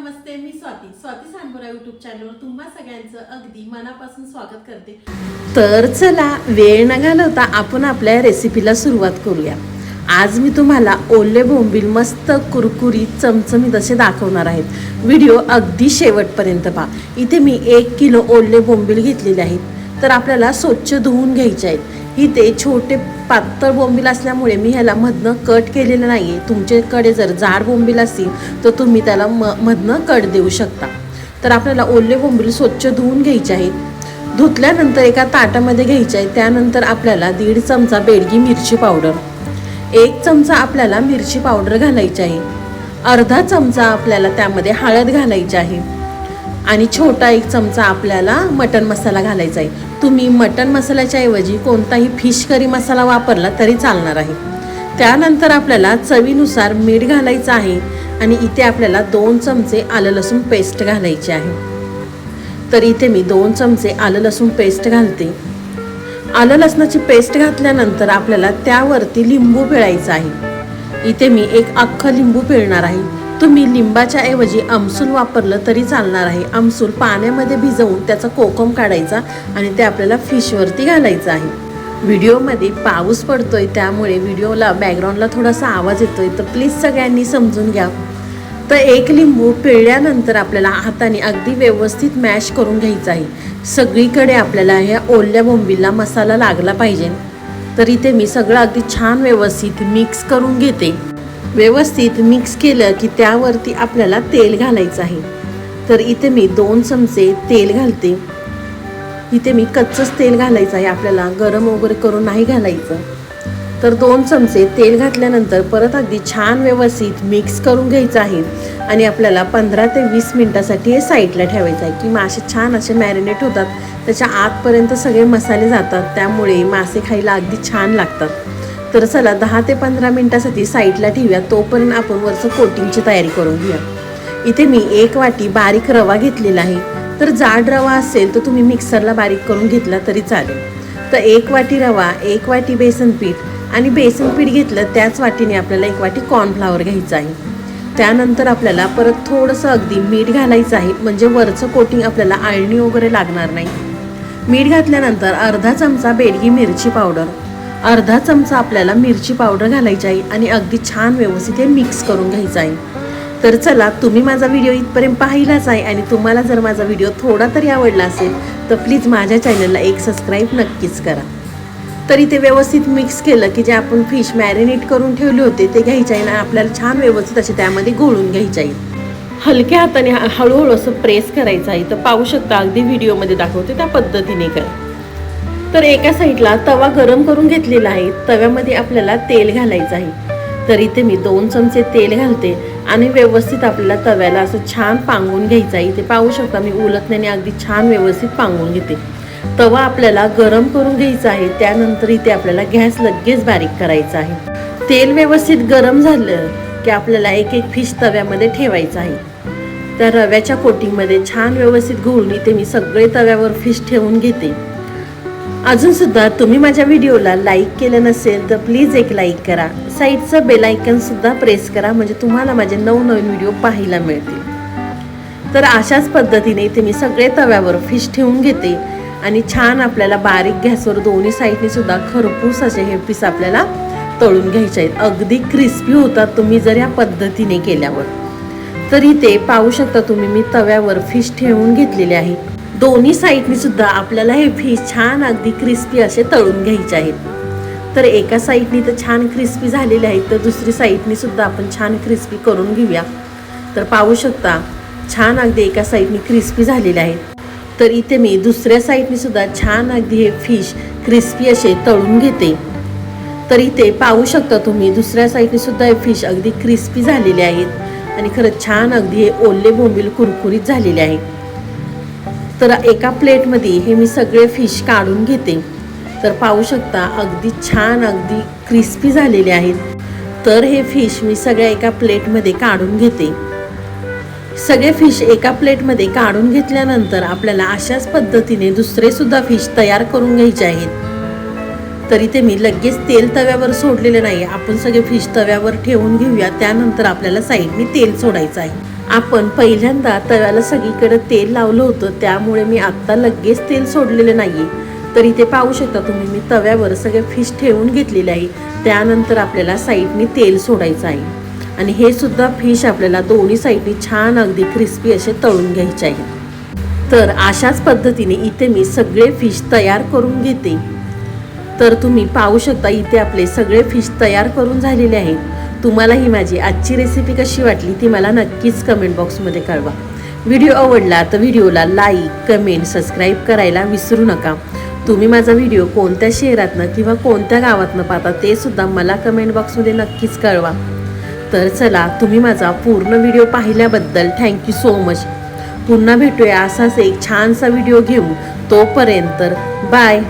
नमस्ते मी स्वाती. स्वाती सांबोरा युट्यूब चॅनलवर तुम्हा सगळ्यांचं अगदी मनापासून स्वागत करते. तर चला वेळ न घालवता आपण आपल्या रेसिपीला सुरुवात करूया. आज मी तुम्हाला ओले बोंबील मस्त कुरकुरीत चमचमीत असे दाखवणार आहेत. व्हिडिओ अगदी शेवटपर्यंत पहा. इथे मी एक किलो ओले बोंबील घेतलेले आहेत. तर आपल्याला स्वच्छ धुवून घ्यायचे आहेत. इथे छोटे पातळ बोंबील असल्यामुळे मी ह्याला मधनं कट केलेलं नाही आहे तुमच्याकडे जर जाड बोंबील असतील तर तुम्ही त्याला म मधनं कट देऊ शकता. तर आपल्याला ओले बोंबील स्वच्छ धुवून घ्यायचे आहेत. धुतल्यानंतर एका ताटामध्ये घ्यायचे आहे त्यानंतर आपल्याला दीड चमचा बेडगी मिरची पावडर एक चमचा आपल्याला मिरची पावडर घालायची आहे. अर्धा चमचा आपल्याला त्यामध्ये हळद घालायची आहे. आणि छोटा एक चमचा आपल्याला मटन मसाला घालायचा आहे. तुम्ही मटन मसाल्याच्या ऐवजी कोणताही फिश करी मसाला वापरला तरी चालणार आहे. त्यानंतर आपल्याला चवीनुसार मीठ घालायचं आहे आणि इथे आपल्याला दोन चमचे आलं लसूण पेस्ट घालायची आहे. तर इथे मी दोन चमचे आलं लसूण पेस्ट घालते. आलं लसणाची पेस्ट घातल्यानंतर आपल्याला त्यावरती लिंबू पिळायचं आहे. इथे मी एक अख्खं लिंबू पिळणार आहे. तुम्ही लिंबाच्या ऐवजी आमसूल वापरलं तरी चालणार आहे. आमसूल पाण्यामध्ये भिजवून त्याचा कोकम काढायचा आणि ते आपल्याला फिशवरती घालायचं आहे. व्हिडिओमध्ये पाऊस पडतोय त्यामुळे व्हिडिओला बॅकग्राऊंडला थोडासा आवाज येतोय. तर प्लीज सगळ्यांनी समजून घ्या. तर एक लिंबू पिळल्यानंतर आपल्याला हाताने अगदी व्यवस्थित मॅश करून घ्यायचं आहे. सगळीकडे आपल्याला ह्या ओल्या बोंबीला मसाला लागला पाहिजे. तर इथे मी सगळं अगदी छान व्यवस्थित मिक्स करून घेते. व्यवस्थित मिक्स केलं की त्यावरती आपल्याला तेल घालायचं आहे. तर इथे मी दोन चमचे तेल घालते. इथे मी कच्चंच तेल घालायचं आहे आपल्याला गरम वगैरे करून नाही घालायचं. तर दोन चमचे तेल घातल्यानंतर परत अगदी छान व्यवस्थित मिक्स करून घ्यायचं आहे. आणि आपल्याला पंधरा ते वीस मिनटासाठी हे साईडला ठेवायचं आहे. की मासे छान असे मॅरिनेट होतात. त्याच्या आतपर्यंत सगळे मसाले जातात. त्यामुळे मासे खायला अगदी छान लागतात. तर चला दहा ते पंधरा मिनटासाठी साईडला ठेवूया. तोपर्यंत आपण वरचं कोटिंगची तयारी करून घेऊया. इथे मी एक वाटी बारीक रवा घेतलेला आहे. तर जाड रवा असेल तर तुम्ही मिक्सरला बारीक करून घेतला तरी चालेल. तर एक वाटी रवा एक वाटी बेसन पीठ आणि बेसन पीठ घेतलं त्याच वाटीने आपल्याला एक वाटी कॉर्नफ्लावर घ्यायचं आहे. त्यानंतर आपल्याला परत थोडंसं अगदी मीठ घालायचं आहे. म्हणजे वरचं कोटिंग आपल्याला आळणी वगैरे लागणार नाही. मीठ घातल्यानंतर अर्धा चमचा बेडगी मिरची पावडर. अर्धा चमचा आपल्याला मिरची पावडर घालायची आहे आणि अगदी छान व्यवस्थित हे मिक्स करून घ्यायचं आहे. तर चला तुम्ही माझा व्हिडिओ इथपर्यंत पाहिलाच आहे आणि तुम्हाला जर माझा व्हिडिओ थोडा तरी आवडला असेल तर प्लीज माझ्या चॅनलला एक सबस्क्राईब नक्कीच करा. तर इथे व्यवस्थित मिक्स केलं की जे आपण फिश मॅरिनेट करून ठेवले होते ते घ्यायचे आहे आणि आपल्याला छान व्यवस्थित असे त्यामध्ये घोळून घ्यायचे आहे. हलक्या हाताने हळूहळू असं प्रेस करायचं आहे. तर पाहू शकता अगदी व्हिडिओमध्ये दाखवते त्या पद्धतीने करा. तर एका साईडला तवा गरम करून घेतलेला आहे. तव्यामध्ये आपल्याला तेल घालायचं आहे. तर इथे मी दोन चमचे तेल घालते आणि व्यवस्थित आपल्याला तव्याला असं छान पांगून घ्यायचं आहे. इथे पाहू शकता मी उलटण्याने अगदी छान व्यवस्थित पांगून घेते. तवा आपल्याला गरम करून घ्यायचा आहे. त्यानंतर इथे आपल्याला गॅस लगेच बारीक करायचा आहे. तेल व्यवस्थित गरम झालं की आपल्याला एक एक फिश तव्यामध्ये ठेवायचं आहे. त्या रव्याच्या कोटिंगमध्ये छान व्यवस्थित घोळून इथे मी सगळे तव्यावर फिश ठेवून घेते. अजून सुद्धा तुम्ही माझ्या व्हिडिओला लाईक केलं नसेल तर प्लीज एक लाईक करा. साईडचं बेल आयकन सुद्धा प्रेस करा म्हणजे तुम्हाला माझे नवनवीन व्हिडिओ पाहायला मिळतील. तर अशाच पद्धतीने इथे मी सगळे तव्यावर फिश ठेवून घेते आणि छान आपल्याला बारीक गॅसवर दोन्ही साईडने सुद्धा खरपूस असे हे पीस आपल्याला तळून घ्यायचे आहेत. अगदी क्रिस्पी होतात तुम्ही जर या पद्धतीने केल्यावर. तर इथे पाहू शकता तुम्ही मी तव्यावर फिश ठेवून घेतलेले आहे. दोन्ही साईडनी सुद्धा आपल्याला हे फिश छान अगदी क्रिस्पी असे तळून घ्यायचे आहेत. तर एका साईडनी तर छान क्रिस्पी झालेले आहेत तर दुसरी साईडनी सुद्धा आपण छान क्रिस्पी करून घेऊया. तर पाहू शकता छान अगदी एका साईडनी क्रिस्पी झालेले आहेत. तर इथे मी दुसऱ्या साईडनी सुद्धा छान अगदी हे फिश क्रिस्पी असे तळून घेते. तर इथे पाहू शकता तुम्ही दुसऱ्या साईडने सुद्धा हे फिश अगदी क्रिस्पी झालेले आहेत. आणि खरंच छान अगदी हे ओले बोंबील कुरकुरीत झालेले आहे तर एका प्लेटमध्ये हे मी सगळे फिश काढून घेते. तर पाहू शकता अगदी छान अगदी क्रिस्पी झालेले आहेत. तर हे फिश मी सगळ्या एका प्लेटमध्ये काढून घेते. सगळे फिश एका प्लेटमध्ये काढून घेतल्यानंतर आपल्याला अशाच पद्धतीने दुसरेसुद्धा फिश तयार करून घ्यायचे आहेत. तर इथे मी लगेच तेल तव्यावर सोडलेलं नाही. आपण सगळे फिश तव्यावर ठेवून घेऊया. त्यानंतर आपल्याला साईडने तेल सोडायचं आहे. आपण पहिल्यांदा तव्याला सगळीकडे तेल लावलं होतं त्यामुळे मी आत्ता लगेच तेल सोडलेलं नाही तर इथे पाहू शकता तुम्ही मी तव्यावर सगळे फिश ठेवून घेतलेले आहे. त्यानंतर आपल्याला साईडनी तेल सोडायचं आहे. आणि हे सुद्धा फिश आपल्याला दोन्ही साईडनी छान अगदी क्रिस्पी असे तळून घ्यायचे आहे तर अशाच पद्धतीने इथे मी सगळे फिश तयार करून घेते. तर तुम्ही पाहू शकता इथे आपले सगळे फिश तयार करून झालेले आहेत. तुम्हाला ही माझी आजची रेसिपी कशी वाटली ती मला नक्कीच कमेंट बॉक्समध्ये कळवा. व्हिडिओ आवडला तर व्हिडिओला लाईक कमेंट सबस्क्राईब करायला विसरू नका. तुम्ही माझा व्हिडिओ कोणत्या शहरातनं किंवा कोणत्या गावातनं पाहता ते सुद्धा मला कमेंट बॉक्समध्ये नक्कीच कळवा. तर चला तुम्ही माझा पूर्ण व्हिडिओ पाहिल्याबद्दल थँक्यू सो मच पुन्हा भेटूया असाच एक छानसा व्हिडिओ घेऊन. तोपर्यंत बाय